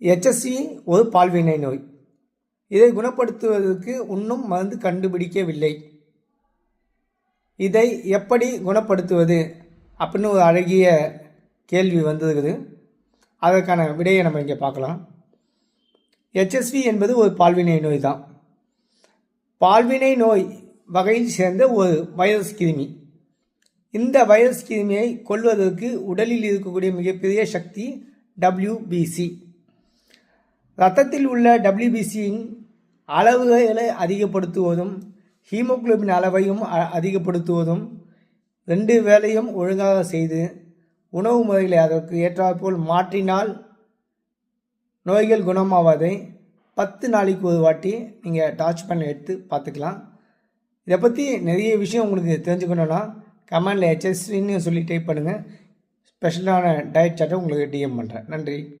HSV ஒரு பால்வினை நோய். இதை குணப்படுத்துவதற்கு இன்னும் மருந்து கண்டுபிடிக்கவில்லை. இதை எப்படி குணப்படுத்துவது? அப்படின்னு ஒரு அழகிய கேள்வி வந்திருக்குது. அதற்கான விடையை நம்ம இங்கே பார்க்கலாம். ஹெச்எஸ்வி என்பது ஒரு பால்வினை நோய் தான். பால்வினை நோய் வகையில் சேர்ந்த ஒரு வைரஸ் கிருமி. இந்த வைரஸ் கிருமியை கொல்வதற்கு உடலில் இருக்கக்கூடிய மிகப்பெரிய சக்தி டபிள்யூபிசி இரத்தத்தில் உள்ள டபிள்யூபிசியின் அளவுகளை அதிகப்படுத்துவதும் ஹீமோகுளோபின் அளவையும் அ- அதிகப்படுத்துவதும் ரெண்டு வேலையும் ஒழுங்காக செய்து உணவு முறைகளை அதற்கு ஏற்றாற்போல் மாற்றினால் நோய்கள் குணமாவதை பத்து நாளைக்கு ஒரு வாட்டி நீங்கள் டார்ச் பண்ணி எடுத்து பார்த்துக்கலாம். இதை பற்றி நிறைய விஷயம் உங்களுக்கு தெரிஞ்சுக்கணுன்னா கமெண்டில் ஹெச்எஸ்வின்னு சொல்லி டைப் பண்ணுங்கள் ஸ்பெஷலான டயட் சார்ட்டை உங்களுக்கு டிஎம் பண்ணுறேன் நன்றி.